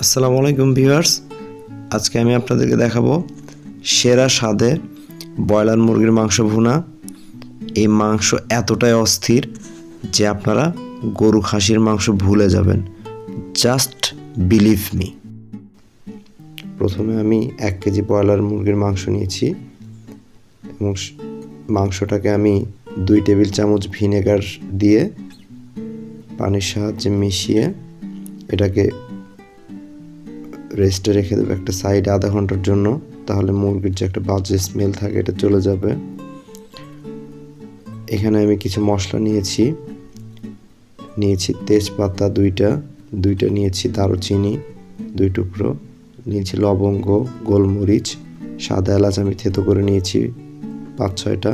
আসসালামু আলাইকুম ভিউয়ার্স। আজকে আমি আপনাদেরকে দেখাবো সেরা স্বাদে ব্রয়লার মুরগির মাংস ভুনা। এই মাংস এতটাই অস্থির যে আপনারা গরু খাসির মাংস ভুলে যাবেন। Just believe me. প্রথমে আমি এক কেজি ব্রয়লার মুরগির মাংস নিয়েছি। এবং মাংসটাকে আমি দুই টেবিল চামচ ভিনেগার দিয়ে পানির সাহায্যে মিশিয়ে এটাকে রেস্টে রেখে দেবো একটা সাইডে আধা ঘণ্টার জন্য, তাহলে মুরগির যে একটা বাজে স্মেল থাকে এটা চলে যাবে। এখানে আমি কিছু মশলা নিয়েছি। নিয়েছি তেজপাতা দুইটা দুইটা নিয়েছি দারুচিনি, দুই টুকরো। নিয়েছি লবঙ্গ, গোলমরিচ, সাদা এলাচ আমি থেতো করে নিয়েছি, পাঁচ ছয়টা।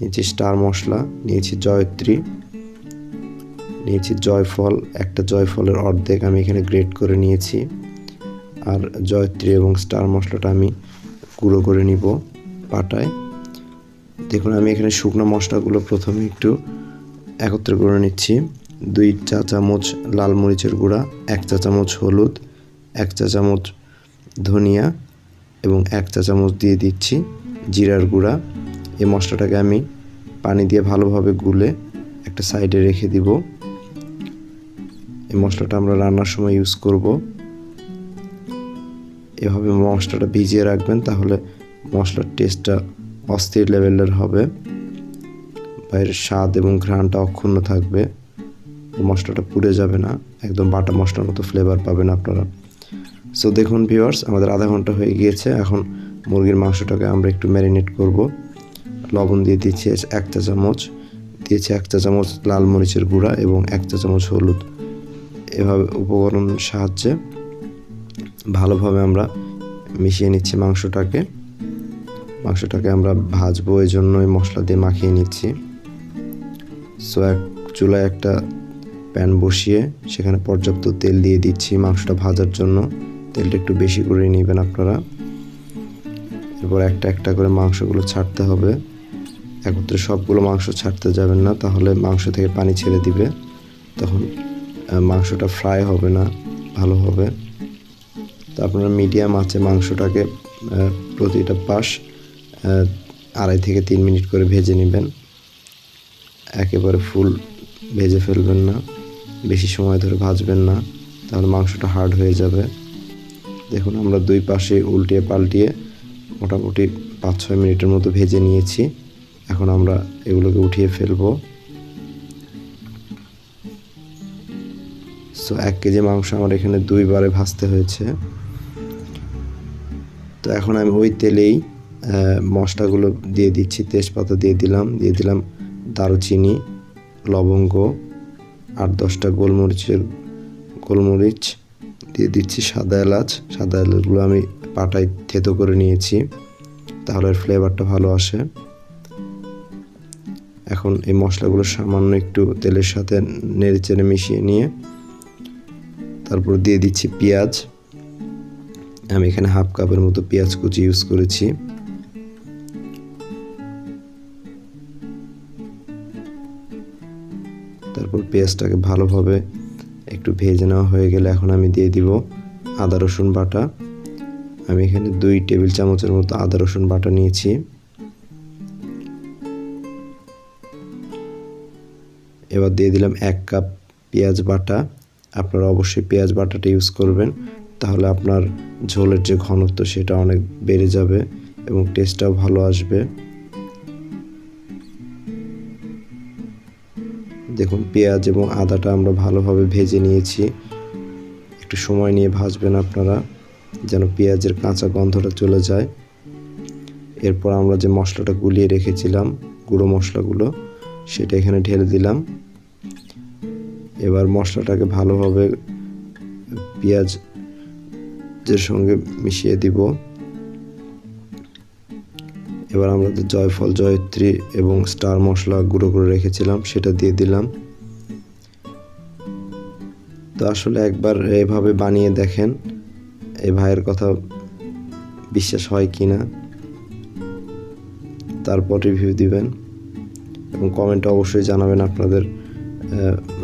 নিয়েছি স্টার মশলা, নিয়েছি জয়ত্রী, নিয়েছি জয়ফল, একটা জয়ফলের অর্ধেক আমি এখানে গ্রেট করে নিয়েছি। আর জয়ত্রী এবং স্টার মশলাটা আমি গুঁড়ো করে নিব পাটায়। দেখুন, আমি এখানে শুকনো মশলাগুলো প্রথমে একটু একত্রে করে নিচ্ছি। দুই চা চামচ লাল মরিচের গুঁড়া, এক চা চামচ হলুদ, এক চা চামচ ধনিয়া এবং এক চা চামচ দিয়ে দিচ্ছি জিরার গুঁড়া। এই মশলাটাকে আমি পানি দিয়ে ভালোভাবে গুলে একটা সাইডে রেখে দিব। এই মশলাটা আমরা রান্নার সময় ইউজ করব। এভাবে মশলাটা ভিজিয়ে রাখবেন, তাহলে মশলার টেস্টটা অস্থির লেভেলের হবে। বাইরের স্বাদ এবং ঘ্রাণটা অক্ষুণ্ণ থাকবে। মশলাটা পুড়ে যাবে না, একদম বাটা মশলার মতো ফ্লেভার পাবেন আপনারা। সো দেখুন ভিউয়ার্স আমাদের আধা ঘণ্টা হয়ে গিয়েছে, এখন মুরগির মাংসটাকে আমরা একটু ম্যারিনেট করব। লবণ দিয়ে দিচ্ছি এক চা চামচ, দিয়েছি এক চা চামচ লাল মরিচের গুঁড়া এবং এক চা চামচ হলুদ। এভাবে উপকরণ সাহায্যে ভালোভাবে আমরা মিশিয়ে নিচ্ছি মাংসটাকে। মাংসটাকে আমরা ভাজবো এই জন্য এই মশলা দিয়ে মাখিয়ে নিচ্ছি। সো এক চুলায় একটা প্যান বসিয়ে সেখানে পর্যাপ্ত তেল দিয়ে দিচ্ছি মাংসটা ভাজার জন্য। তেলটা একটু বেশি করে নেবেন আপনারা। এরপর একটা একটা করে মাংসগুলো ছাড়তে হবে। একত্রে সবগুলো মাংস ছাড়তে যাবেন না, তাহলে মাংস থেকে পানি ছেড়ে দিবে। তখন মাংসটা ফ্রাই হবে না, ভালো হবে। তো আপনারা মিডিয়াম আছে মাংসটাকে প্রতিটা পাশ আড়াই থেকে তিন মিনিট করে ভেজে নেবেন। একেবারে ফুল ভেজে ফেলবেন না, বেশি সময় ধরে ভাজবেন না, তাহলে মাংসটা হার্ড হয়ে যাবে। দেখুন, আমরা দুই পাশে উল্টিয়ে পাল্টিয়ে মোটামুটি পাঁচ ছয় মিনিটের মতো ভেজে নিয়েছি। এখন আমরা এগুলোকে উঠিয়ে ফেলব। সো এক কেজি মাংস আমার এখানে দুইবারে ভাজতে হয়েছে। তো এখন আমি ওই তেলেই মশলাগুলো দিয়ে দিচ্ছি, তেজপাতা দিয়ে দিলাম দিয়ে দিলাম দারুচিনি, লবঙ্গ আট দশটা গোলমরিচের, গোলমরিচ দিয়ে দিচ্ছি সাদা এলাচ। সাদা এলাচগুলো আমি পাটায় থেতো করে নিয়েছি, তাহলে ফ্লেভারটা ভালো আসে। এখন এই মশলাগুলো সামান্য একটু তেলের সাথে নেড়ে চেড়ে মিশিয়ে নিয়ে, তারপর দিয়ে দিচ্ছি পেঁয়াজ। আমি এখানে হাফ কাপের মতো পেঁয়াজ কুচি ইউজ করেছি। তারপর পেঁয়াজটাকে ভালোভাবে একটু ভেজে নেওয়া হয়ে গেলে এখন আমি দিয়ে দিব আদা, রসুন বাটা। আমি এখানে দুই টেবিল চামচের মতো আদা, রসুন বাটা নিয়েছি। এবার দিয়ে দিলাম এক কাপ পেঁয়াজ বাটা। আপনারা অবশ্যই পেঁয়াজ বাটাটা ইউজ করবেন। তাহলে আপনার ঝোলের যে ঘনত্ব সেটা অনেক বেড়ে যাবে এবং টেস্টটাও ভালো আসবে। দেখুন, পেঁয়াজ এবং আদাটা আমরা ভালোভাবে ভেজে নিয়েছি। একটু সময় নিয়ে ভাজবেন আপনারা, যেন পেঁয়াজের কাঁচা গন্ধটা চলে যায়। এরপর আমরা যে মশলাটা গুলিয়ে রেখেছিলাম, গুঁড়ো মশলাগুলো, সেটা এখানে ঢেলে দিলাম। এবার মশলাটাকে ভালোভাবে পেঁয়াজের সঙ্গে মিশিয়ে দিব। এবার আমরা জয়ফল, জয়ত্রী এবং স্টার মশলা গুঁড়ো করে রেখেছিলাম, সেটা দিয়ে দিলাম। তো আসলে একবার এভাবে বানিয়ে দেখেন, এই ভাইয়ের কথা বিশ্বাস হয় কি না তারপর রিভিউ দিবেন। এবং কমেন্টে অবশ্যই জানাবেন আপনাদের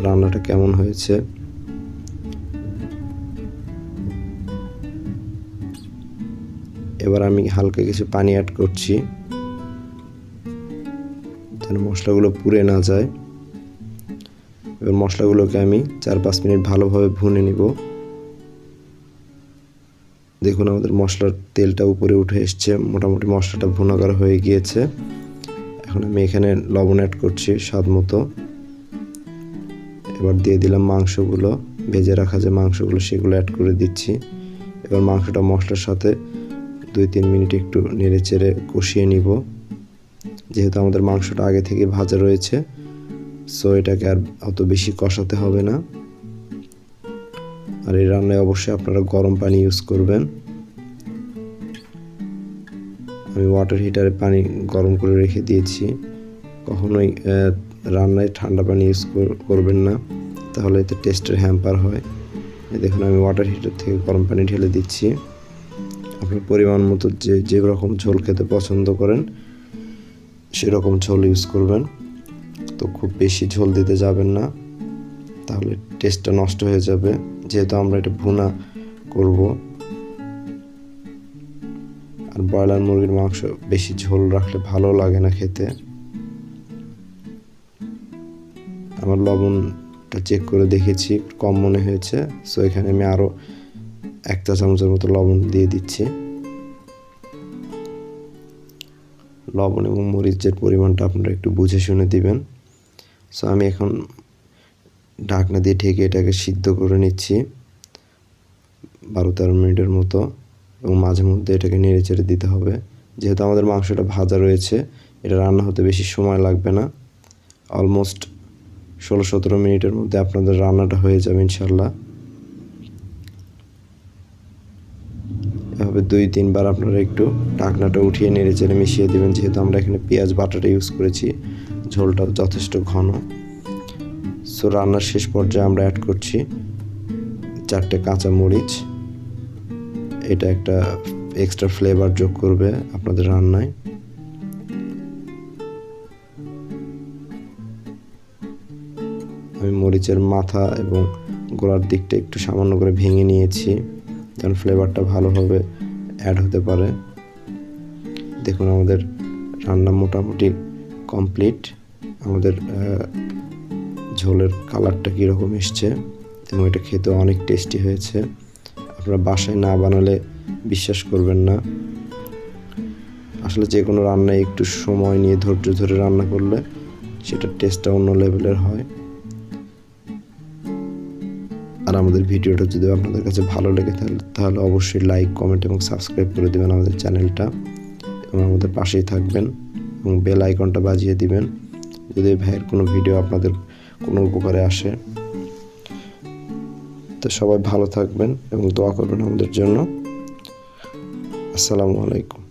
রান্নাটা কেমন হয়েছে। এবার আমি হালকা কিছু পানি অ্যাড করছি, যেন মশলাগুলো পুড়ে না যায়। এবার মশলাগুলোকে আমি চার পাঁচ মিনিট ভালোভাবে ভুনে নিব। দেখুন, আমাদের মশলার তেলটা উপরে উঠে এসছে, মোটামুটি মশলাটা ভুনা করা হয়ে গিয়েছে। এখন আমি এখানে লবণ অ্যাড করছি স্বাদ মতো। এবার দিয়ে দিলাম মাংসগুলো, ভেজে রাখা যে মাংসগুলো সেগুলো অ্যাড করে দিচ্ছি। এবার মাংসটা মশলার সাথে দুই তিন মিনিট একটু নেড়ে চেড়ে কষিয়ে নিব। যেহেতু আমাদের মাংসটা আগে থেকে ভাজা রয়েছে সো এটাকে আর অত বেশি কষাতে হবে না। আর এই রান্নায় অবশ্যই আপনারা গরম পানি ইউজ করবেন। আমি ওয়াটার হিটারে পানি গরম করে রেখে দিয়েছি। কখনোই রান্নায় ঠান্ডা পানি ইউজ করবেন না। তাহলে এতে টেস্টের হ্যাম্পার হয়। দেখুন, আমি ওয়াটার হিটার থেকে গরম পানি ঢেলে দিচ্ছি। আপনার পরিমাণ মতো যে যে রকম ঝোল খেতে পছন্দ করেন, সেরকম ঝোল ইউজ করবেন। তো খুব বেশি ঝোল দিতে যাবেন না, তাহলে টেস্টটা নষ্ট হয়ে যাবে। যেহেতু আমরা এটা ভুনা করব। আর ব্রয়লার মুরগির মাংস বেশি ঝোল রাখলে ভালো লাগে না খেতে। আমার লবণটা চেক করে দেখেছি, কম মনে হয়েছে। সো এখানে আমি আরও এক চা চামচের মতো লবণ দিয়ে দিচ্ছি। লবণ এবং মরিচের পরিমাণটা আপনারা একটু বুঝে শুনে দিবেন। সো আমি এখন ঢাকনা দিয়ে ঢেকে এটাকে সিদ্ধ করে নিচ্ছি। বারো তেরো মিনিটের মতো এবং মাঝে মধ্যে এটাকে নেড়ে চেড়ে দিতে হবে। যেহেতু আমাদের মাংসটা ভাজা রয়েছে, এটা রান্না হতে বেশি সময় লাগবে না। অলমোস্ট ষোলো সতেরো মিনিটের মধ্যে আপনাদের রান্নাটা হয়ে যাবে ইনশাল্লাহ। এভাবে দুই, তিনবার আপনারা একটু ঢাকনাটা উঠিয়ে নেড়ে চেড়ে মিশিয়ে দেবেন। যেহেতু আমরা এখানে পেঁয়াজ বাটাটা ইউজ করেছি, ঝোলটাও যথেষ্ট ঘন। সো রান্নার শেষ পর্যায়ে আমরা অ্যাড করছি চারটে কাঁচা মরিচ। এটা একটা এক্সট্রা ফ্লেভার যোগ করবে আপনাদের রান্নায়। আমি মরিচের মাথা এবং গোড়ার দিকটা একটু সামান্য করে ভেঙে নিয়েছি। যেন ফ্লেভারটা ভালোভাবে অ্যাড হতে পারে। দেখুন, আমাদের রান্না মোটামুটি কমপ্লিট আমাদের ঝোলের কালারটা কীরকম এসছে এবং এটা খেতে অনেক টেস্টি হয়েছে। আপনারা বাসায় না বানালে বিশ্বাস করবেন না। আসলে যে কোনো রান্নায় একটু সময় নিয়ে ধৈর্য ধরে রান্না করলে সেটার টেস্টটা অন্য লেভেলের হয়। আমাদের ভিডিওটা যদি আপনাদের কাছে ভালো লেগে থাকে, তাহলে অবশ্যই লাইক কমেন্ট এবং সাবস্ক্রাইব করে দেবেন আমাদের চ্যানেলটা। এবং আমাদের পাশেই থাকবেন এবং বেল আইকনটা বাজিয়ে দিবেন, যদি ভাইয়ের কোনো ভিডিও আপনাদের কোনো উপকারে আসে। তো সবাই ভালো থাকবেন এবং দোয়া করবেন আমাদের জন্য। আসসালামু আলাইকুম।